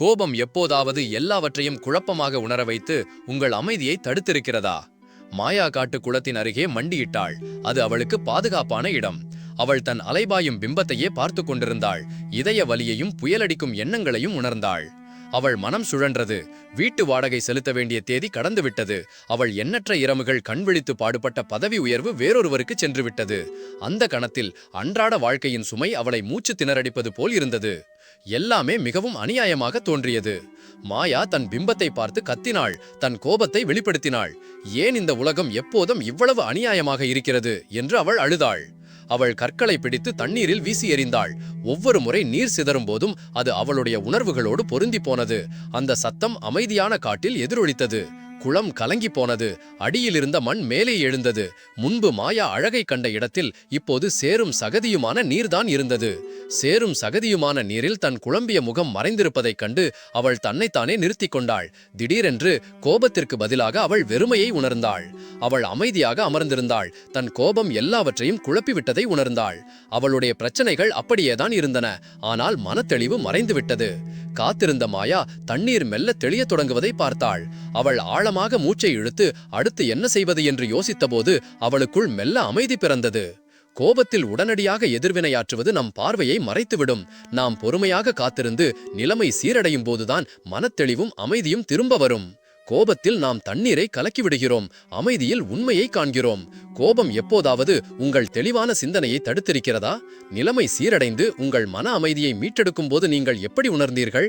கோபம் எப்போதாவது எல்லாவற்றையும் குழப்பமாக உணர வைத்து உங்கள் அமைதியை தடுத்திருக்கிறதா? மாயா காட்டு குளத்தின் அருகே மண்டியிட்டாள். அது அவளுக்கு பாதுகாப்பான இடம். அவள் தன் அலைபாயும் பிம்பத்தையே பார்த்து கொண்டிருந்தாள். இதய வலியையும் புயலடிக்கும் எண்ணங்களையும் உணர்ந்தாள். அவள் மனம் சுழன்றது. வீட்டு வாடகை செலுத்த வேண்டிய தேதி கடந்துவிட்டது. அவள் எண்ணற்ற இரவுகள் கண்விழித்து பாடுபட்ட பதவி உயர்வு வேறொருவருக்கு சென்றுவிட்டது. அந்த கணத்தில் அன்றாட வாழ்க்கையின் சுமை அவளை மூச்சு திணறடிப்பது போல் இருந்தது. எல்லாமே மிகவும் அநியாயமாக தோன்றியது. மாயா தன் பிம்பத்தை பார்த்து கத்தினாள். தன் கோபத்தை வெளிப்படுத்தினாள். ஏன் இந்த உலகம் எப்போதும் இவ்வளவு அநியாயமாக இருக்கிறது? என்று அவள் அழுதாள். அவள் கற்களை பிடித்து தண்ணீரில் வீசி எறிந்தாள். ஒவ்வொரு முறை நீர் சிதறும் போதும் அது அவளுடைய உணர்வுகளோடு பொருந்தி போனது. அந்த சத்தம் அமைதியான காட்டில் எதிரொலித்தது. குளம் கலங்கி போனது. அடியில் இருந்த மண் மேலே எழுந்தது. முன்பு மாயா அழகை கண்ட இடத்தில் இப்போது சேரும் சகதியுமான நீர்தான் இருந்தது. சேரும் சகதியுமான நீரில் தன் குழம்பிய முகம் மறைந்திருப்பதைக் கண்டு அவள் தன்னைத்தானே நிறுத்திக் கொண்டாள். திடீரென்று கோபத்திற்கு பதிலாக அவள் வெறுமையை உணர்ந்தாள். அவள் அமைதியாக அமர்ந்திருந்தாள். தன் கோபம் எல்லாவற்றையும் குழப்பிவிட்டதை உணர்ந்தாள். அவளுடைய பிரச்சனைகள் அப்படியேதான் இருந்தன. ஆனால் மனத்தெளிவு மறைந்துவிட்டது. காத்திருந்த மாயா தண்ணீர் மெல்ல தெளியத் தொடங்குவதை பார்த்தாள். அவள் ஆழமாக மூச்சை இழுத்து அடுத்து என்ன செய்வது என்று யோசித்தபோது அவளுக்குள் மெல்ல அமைதி பிறந்தது. கோபத்தில் உடனடியாக எதிர்வினையாற்றுவது நம் பார்வையை மறைத்துவிடும். நாம் பொறுமையாக காத்திருந்து நிலைமை சீரடையும் போதுதான் மனத்தெளிவும் அமைதியும் திரும்ப வரும். கோபத்தில் நாம் தண்ணீரை கலக்கிவிடுகிறோம். அமைதியில் உண்மையை காண்கிறோம். கோபம் எப்போதாவது உங்கள் தெளிவான சிந்தனையை தடுத்திருக்கிறதா? நிலைமை சீரடைந்து உங்கள் மன அமைதியை மீட்டெடுக்கும் போது நீங்கள் எப்படி உணர்ந்தீர்கள்?